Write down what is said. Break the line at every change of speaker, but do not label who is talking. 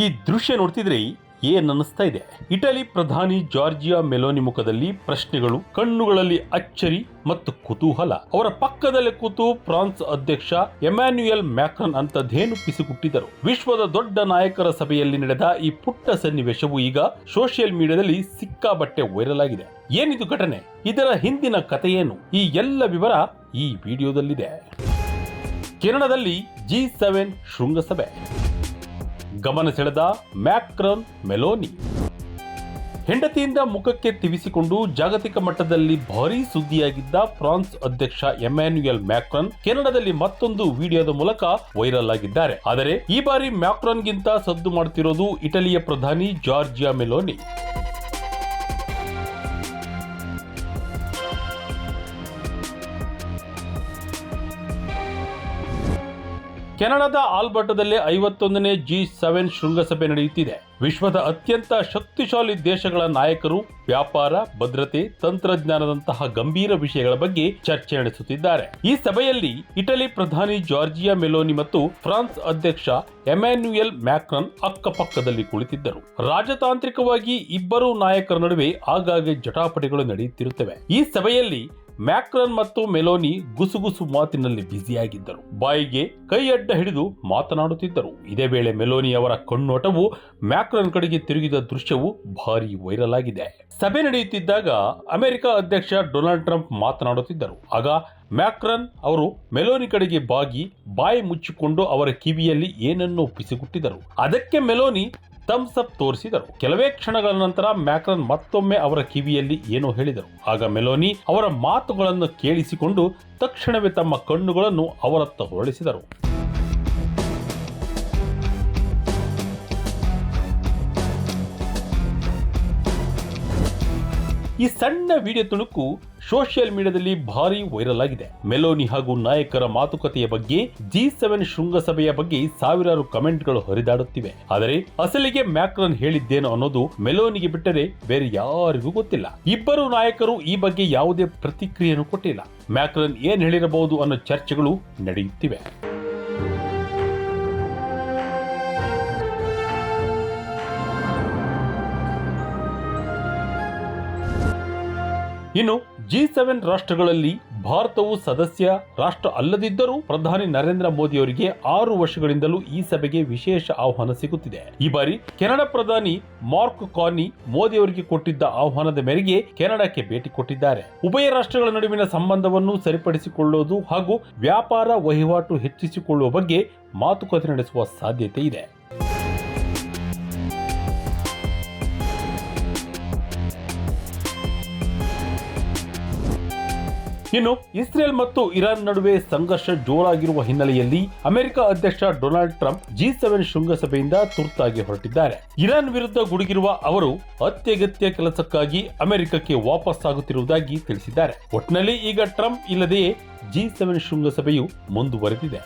ಈ ದೃಶ್ಯ ನೋಡ್ತಿದ್ರೆ ಏನ್ ಅನ್ನಿಸ್ತಾ ಇದೆ? ಇಟಲಿ ಪ್ರಧಾನಿ ಜಾರ್ಜಿಯಾ ಮೆಲೋನಿ ಮುಖದಲ್ಲಿ ಪ್ರಶ್ನೆಗಳು, ಕಣ್ಣುಗಳಲ್ಲಿ ಅಚ್ಚರಿ ಮತ್ತು ಕುತೂಹಲ. ಅವರ ಪಕ್ಕದಲ್ಲಿ ಕೂತು ಫ್ರಾನ್ಸ್ ಅಧ್ಯಕ್ಷ ಎಮ್ಯಾನ್ಯುಯಲ್ ಮ್ಯಾಕ್ರನ್ ಅಂತದೇನು ಪಿಸುಕುಟ್ಟಿದರು ವಿಶ್ವದ ದೊಡ್ಡ ನಾಯಕರ ಸಭೆಯಲ್ಲಿ ನಡೆದ ಈ ಪುಟ್ಟ ಸನ್ನಿವೇಶವು ಈಗ ಸೋಷಿಯಲ್ ಮೀಡಿಯಾದಲ್ಲಿ ಸಿಕ್ಕಾಬಟ್ಟೆ ವೈರಲ್ ಆಗಿದೆ. ಏನಿದು ಘಟನೆ? ಇದರ ಹಿಂದಿನ ಕಥೆಯೇನು? ಈ ಎಲ್ಲ ವಿವರ ಈ ವಿಡಿಯೋದಲ್ಲಿದೆ. ಕೆನಡಾದಲ್ಲಿ ಜಿ ಸೆವೆನ್ ಶೃಂಗಸಭೆ. ಗಮನ ಸೆಳೆದ ಮ್ಯಾಕ್ರನ್ ಮೆಲೋನಿ. ಹೆಂಡತಿಯಿಂದ ಮುಖಕ್ಕೆ ತಿವಿಸಿಕೊಂಡು ಜಾಗತಿಕ ಮಟ್ಟದಲ್ಲಿ ಭಾರೀ ಸುದ್ದಿಯಾಗಿದ್ದ ಫ್ರಾನ್ಸ್ ಅಧ್ಯಕ್ಷ ಎಮ್ಯಾನ್ಯುಯಲ್ ಮ್ಯಾಕ್ರನ್ ಕೆನಡಾದಲ್ಲಿ ಮತ್ತೊಂದು ವಿಡಿಯೋದ ಮೂಲಕ ವೈರಲ್ ಆಗಿದ್ದಾರೆ. ಆದರೆ ಈ ಬಾರಿ ಮ್ಯಾಕ್ರನ್ಗಿಂತ ಸದ್ದು ಮಾಡುತ್ತಿರುವುದು ಇಟಲಿಯ ಪ್ರಧಾನಿ ಜಾರ್ಜಿಯಾ ಮೆಲೋನಿ. ಕೆನಡಾದ ಆಲ್ಬರ್ಟದಲ್ಲಿ ಐವತ್ತೊಂದನೇ ಜಿ ಸೆವೆನ್ ಶೃಂಗಸಭೆ ನಡೆಯುತ್ತಿದೆ. ವಿಶ್ವದ ಅತ್ಯಂತ ಶಕ್ತಿಶಾಲಿ ದೇಶಗಳ ನಾಯಕರು, ವ್ಯಾಪಾರ, ಭದ್ರತೆ, ತಂತ್ರಜ್ಞಾನದಂತಹ ಗಂಭೀರ ವಿಷಯಗಳ ಬಗ್ಗೆ ಚರ್ಚೆ ನಡೆಸುತ್ತಿದ್ದಾರೆ. ಈ ಸಭೆಯಲ್ಲಿ ಇಟಲಿ ಪ್ರಧಾನಿ ಜಾರ್ಜಿಯಾ ಮೆಲೋನಿ ಮತ್ತು ಫ್ರಾನ್ಸ್ ಅಧ್ಯಕ್ಷ ಎಮ್ಯಾನ್ಯುಯಲ್ ಮ್ಯಾಕ್ರನ್ ಅಕ್ಕಪಕ್ಕದಲ್ಲಿ ಕುಳಿತಿದ್ದರು. ರಾಜತಾಂತ್ರಿಕವಾಗಿ ಇಬ್ಬರು ನಾಯಕರ ನಡುವೆ ಆಗಾಗ್ಗೆ ಜಟಾಪಟಿಗಳು ನಡೆಯುತ್ತಿರುತ್ತವೆ. ಈ ಸಭೆಯಲ್ಲಿ ಮ್ಯಾಕ್ರನ್ ಮತ್ತು ಮೆಲೋನಿ ಗುಸುಗುಸು ಮಾತಿನಲ್ಲಿ ಬ್ಯುಸಿಯಾಗಿದ್ದರು. ಬಾಯಿಗೆ ಕೈ ಅಡ್ಡ ಹಿಡಿದು ಮಾತನಾಡುತ್ತಿದ್ದರು. ಇದೇ ವೇಳೆ ಮೆಲೋನಿ ಅವರ ಕಣ್ಣೋಟವು ಮ್ಯಾಕ್ರನ್ ಕಡೆಗೆ ತಿರುಗಿದ ದೃಶ್ಯವು ಭಾರಿ ವೈರಲ್ ಆಗಿದೆ. ಸಭೆ ನಡೆಯುತ್ತಿದ್ದಾಗ ಅಮೆರಿಕ ಅಧ್ಯಕ್ಷ ಡೊನಾಲ್ಡ್ ಟ್ರಂಪ್ ಮಾತನಾಡುತ್ತಿದ್ದರು. ಆಗ ಮ್ಯಾಕ್ರನ್ ಅವರು ಮೆಲೋನಿ ಕಡೆಗೆ ಬಾಗಿ ಬಾಯಿ ಮುಚ್ಚಿಕೊಂಡು ಅವರ ಕಿವಿಯಲ್ಲಿ ಏನನ್ನೋ ಪಿಸಿಗುಟ್ಟಿದರು ಅದಕ್ಕೆ ಮೆಲೋನಿ ಥಮ್ಸ್ ಅಪ್ ತೋರಿಸಿದರು. ಕೆಲವೇ ಕ್ಷಣಗಳ ನಂತರ ಮ್ಯಾಕ್ರನ್ ಮತ್ತೊಮ್ಮೆ ಅವರ ಕಿವಿಯಲ್ಲಿ ಏನೋ ಹೇಳಿದರು. ಆಗ ಮೆಲೋನಿ ಅವರ ಮಾತುಗಳನ್ನು ಕೇಳಿಸಿಕೊಂಡು ತಕ್ಷಣವೇ ತಮ್ಮ ಕಣ್ಣುಗಳನ್ನು ಅವರತ್ತ ಹೊರಳಿಸಿದರು. ಈ ಸಣ್ಣ ವಿಡಿಯೋ ತುಣುಕು ಸೋಷಿಯಲ್ ಮೀಡಿಯಾದಲ್ಲಿ ಭಾರಿ ವೈರಲ್ ಆಗಿದೆ. ಮೆಲೋನಿ ಹಾಗೂ ನಾಯಕರ ಮಾತುಕತೆಯ ಬಗ್ಗೆ ಜಿ ಸೆವೆನ್ ಶೃಂಗಸಭೆಯ ಬಗ್ಗೆ ಸಾವಿರಾರು ಕಮೆಂಟ್ಗಳು ಹರಿದಾಡುತ್ತಿವೆ. ಆದರೆ ಅಸಲಿಗೆ ಮ್ಯಾಕ್ರನ್ ಹೇಳಿದ್ದೇನು ಅನ್ನೋದು ಮೆಲೋನಿಗೆ ಬಿಟ್ಟರೆ ಬೇರೆ ಯಾರಿಗೂ ಗೊತ್ತಿಲ್ಲ. ಇಬ್ಬರು ನಾಯಕರು ಈ ಬಗ್ಗೆ ಯಾವುದೇ ಪ್ರತಿಕ್ರಿಯೆಯನ್ನು ಕೊಟ್ಟಿಲ್ಲ. ಮ್ಯಾಕ್ರನ್ ಏನ್ ಹೇಳಿರಬಹುದು ಅನ್ನೋ ಚರ್ಚೆಗಳು ನಡೆಯುತ್ತಿವೆ. ಇನ್ನು ಜಿ ಸೆವೆನ್ ರಾಷ್ಟ್ರಗಳಲ್ಲಿ ಭಾರತವು ಸದಸ್ಯ ರಾಷ್ಟ್ರ ಅಲ್ಲದಿದ್ದರೂ ಪ್ರಧಾನಿ ನರೇಂದ್ರ ಮೋದಿ ಅವರಿಗೆ ಆರು ವರ್ಷಗಳಿಂದಲೂ ಈ ಸಭೆಗೆ ವಿಶೇಷ ಆಹ್ವಾನ ಸಿಗುತ್ತಿದೆ. ಈ ಬಾರಿ ಕೆನಡಾ ಪ್ರಧಾನಿ ಮಾರ್ಕ್ ಕಾನಿ ಮೋದಿ ಅವರಿಗೆ ಕೊಟ್ಟಿದ್ದ ಆಹ್ವಾನದ ಮೇರೆಗೆ ಕೆನಡಾಕ್ಕೆ ಭೇಟಿ ಕೊಟ್ಟಿದ್ದಾರೆ. ಉಭಯ ರಾಷ್ಟ್ರಗಳ ನಡುವಿನ ಸಂಬಂಧವನ್ನು ಸರಿಪಡಿಸಿಕೊಳ್ಳುವುದು ಹಾಗೂ ವ್ಯಾಪಾರ ವಹಿವಾಟು ಹೆಚ್ಚಿಸಿಕೊಳ್ಳುವ ಬಗ್ಗೆ ಮಾತುಕತೆ ನಡೆಸುವ ಸಾಧ್ಯತೆ ಇದೆ. ಇನ್ನು ಇಸ್ರೇಲ್ ಮತ್ತು ಇರಾನ್ ನಡುವೆ ಸಂಘರ್ಷ ಜೋರಾಗಿರುವ ಹಿನ್ನೆಲೆಯಲ್ಲಿ ಅಮೆರಿಕ ಅಧ್ಯಕ್ಷ ಡೊನಾಲ್ಡ್ ಟ್ರಂಪ್ ಜಿ ಸೆವೆನ್ ಶೃಂಗಸಭೆಯಿಂದ ತುರ್ತಾಗಿ ಹೊರಟಿದ್ದಾರೆ. ಇರಾನ್ ವಿರುದ್ಧ ಗುಡುಗಿರುವ ಅವರು ಅತ್ಯಗತ್ಯ ಕೆಲಸಕ್ಕಾಗಿ ಅಮೆರಿಕಕ್ಕೆ ವಾಪಸ್ ಆಗುತ್ತಿರುವುದಾಗಿ ತಿಳಿಸಿದ್ದಾರೆ. ಒಟ್ಟಿನಲ್ಲಿ ಈಗ ಟ್ರಂಪ್ ಇಲ್ಲದೆಯೇ ಜಿ ಸೆವೆನ್ ಶೃಂಗಸಭೆಯು ಮುಂದುವರೆದಿದೆ.